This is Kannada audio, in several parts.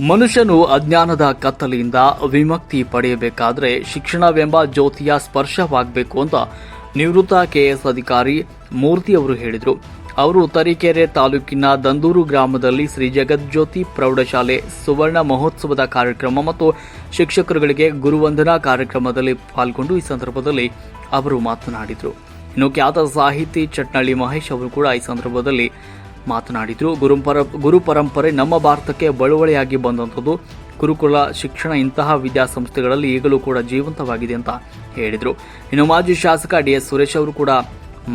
ಮನುಷ್ಯನು ಅಜ್ಞಾನದ ಕತ್ತಲೆಯಿಂದ ವಿಮುಕ್ತಿ ಪಡೆಯಬೇಕಾದರೆ ಶಿಕ್ಷಣವೆಂಬ ಜ್ಯೋತಿಯ ಸ್ಪರ್ಶವಾಗಬೇಕು ಅಂತ ನಿವೃತ್ತ ಕೆಎಸ್ ಅಧಿಕಾರಿ ಮೂರ್ತಿ ಅವರು ಹೇಳಿದರು. ಅವರು ತರೀಕೆರೆ ತಾಲೂಕಿನ ದಂದೂರು ಗ್ರಾಮದಲ್ಲಿ ಶ್ರೀ ಜಗಜ್ಯೋತಿ ಪ್ರೌಢಶಾಲೆ ಸುವರ್ಣ ಮಹೋತ್ಸವದ ಕಾರ್ಯಕ್ರಮ ಮತ್ತು ಶಿಕ್ಷಕರುಗಳಿಗೆ ಗುರುವಂದನಾ ಕಾರ್ಯಕ್ರಮದಲ್ಲಿ ಪಾಲ್ಗೊಂಡು ಈ ಸಂದರ್ಭದಲ್ಲಿ ಅವರು ಮಾತನಾಡಿದರು. ಇನ್ನು ಖ್ಯಾತ ಸಾಹಿತಿ ಚಟ್ನಳ್ಳಿ ಮಹೇಶ್ ಅವರು ಕೂಡ ಈ ಸಂದರ್ಭದಲ್ಲಿ ಮಾತನಾಡಿದರು. ಗುರುಪರ ಗುರು ಪರಂಪರೆ ನಮ್ಮ ಭಾರತಕ್ಕೆ ಬಳುವಳಿಯಾಗಿ ಬಂದಂಥದ್ದು. ಗುರುಕುಲ, ಶಿಕ್ಷಣ ಇಂತಹ ವಿದ್ಯಾಸಂಸ್ಥೆಗಳಲ್ಲಿ ಈಗಲೂ ಕೂಡ ಜೀವಂತವಾಗಿದೆ ಅಂತ ಹೇಳಿದರು. ಇನ್ನು ಮಾಜಿ ಶಾಸಕ ಡಿ ಎಸ್ ಸುರೇಶ್ ಅವರು ಕೂಡ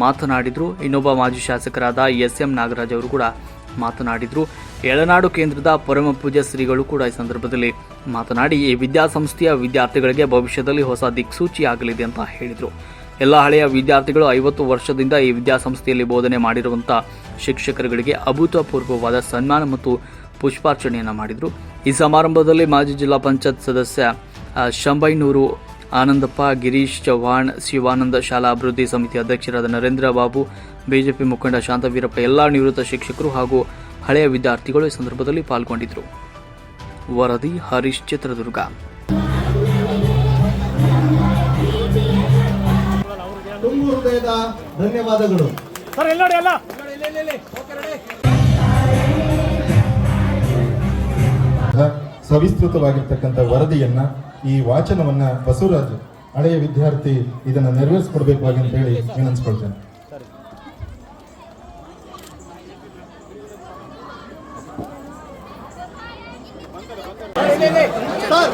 ಮಾತನಾಡಿದರು. ಇನ್ನೊಬ್ಬ ಮಾಜಿ ಶಾಸಕರಾದ ಎಸ್ ಎಂ ನಾಗರಾಜ್ ಅವರು ಕೂಡ ಮಾತನಾಡಿದರು. ಎಳನಾಡು ಕೇಂದ್ರದ ಪರಮ ಪೂಜ್ಯ ಶ್ರೀಗಳು ಕೂಡ ಈ ಸಂದರ್ಭದಲ್ಲಿ ಮಾತನಾಡಿ, ಈ ವಿದ್ಯಾಸಂಸ್ಥೆಯ ವಿದ್ಯಾರ್ಥಿಗಳಿಗೆ ಭವಿಷ್ಯದಲ್ಲಿ ಹೊಸ ದಿಕ್ಸೂಚಿಯಾಗಲಿದೆ ಅಂತ ಹೇಳಿದರು. ಎಲ್ಲ ಹಳೆಯ ವಿದ್ಯಾರ್ಥಿಗಳು ಐವತ್ತು ವರ್ಷದಿಂದ ಈ ವಿದ್ಯಾಸಂಸ್ಥೆಯಲ್ಲಿ ಬೋಧನೆ ಮಾಡಿರುವಂಥ ಶಿಕ್ಷಕರುಗಳಿಗೆ ಅಭೂತಪೂರ್ವವಾದ ಸನ್ಮಾನ ಮತ್ತು ಪುಷ್ಪಾರ್ಚನೆಯನ್ನು ಮಾಡಿದರು. ಈ ಸಮಾರಂಭದಲ್ಲಿ ಮಾಜಿ ಜಿಲ್ಲಾ ಪಂಚಾಯತ್ ಸದಸ್ಯ ಶಂಬೈನೂರು ಆನಂದಪ್ಪ, ಗಿರೀಶ್ ಚೌಹಾಣ್ ಶಿವಾನಂದ ಶಾಲಾ ಅಭಿವೃದ್ಧಿ ಸಮಿತಿ ಅಧ್ಯಕ್ಷರಾದ ನರೇಂದ್ರ ಬಾಬು, ಬಿಜೆಪಿ ಮುಖಂಡ ಶಾಂತವೀರಪ್ಪ, ಎಲ್ಲ ನಿವೃತ್ತ ಶಿಕ್ಷಕರು ಹಾಗೂ ಹಳೆಯ ವಿದ್ಯಾರ್ಥಿಗಳು ಈ ಸಂದರ್ಭದಲ್ಲಿ ಪಾಲ್ಗೊಂಡಿದ್ದರು ವರದಿ ಹರೀಶ್ ಚಿತ್ರದುರ್ಗ. ತುಂಬು ಹೃದಯದ ಧನ್ಯವಾದಗಳು. ಸರ್ ಎಲ್ಲ ನೋಡಿ ಎಲ್ಲ. ಸವಿಸ್ತೃತವಾಗಿರ್ತಕ್ಕಂಥ ವರದಿಯನ್ನ ಈ ವಾಚನವನ್ನ ಬಸವರಾಜ್ ಹಳೆಯ ವಿದ್ಯಾರ್ಥಿ ಇದನ್ನ ನೆರವೇರಿಸ್ಕೊಡ್ಬೇಕಾಗಿ ಅಂತ ಹೇಳಿ ವಿನಂತಿಸ್ಕೊಳ್ತೇನೆ. ಸರ್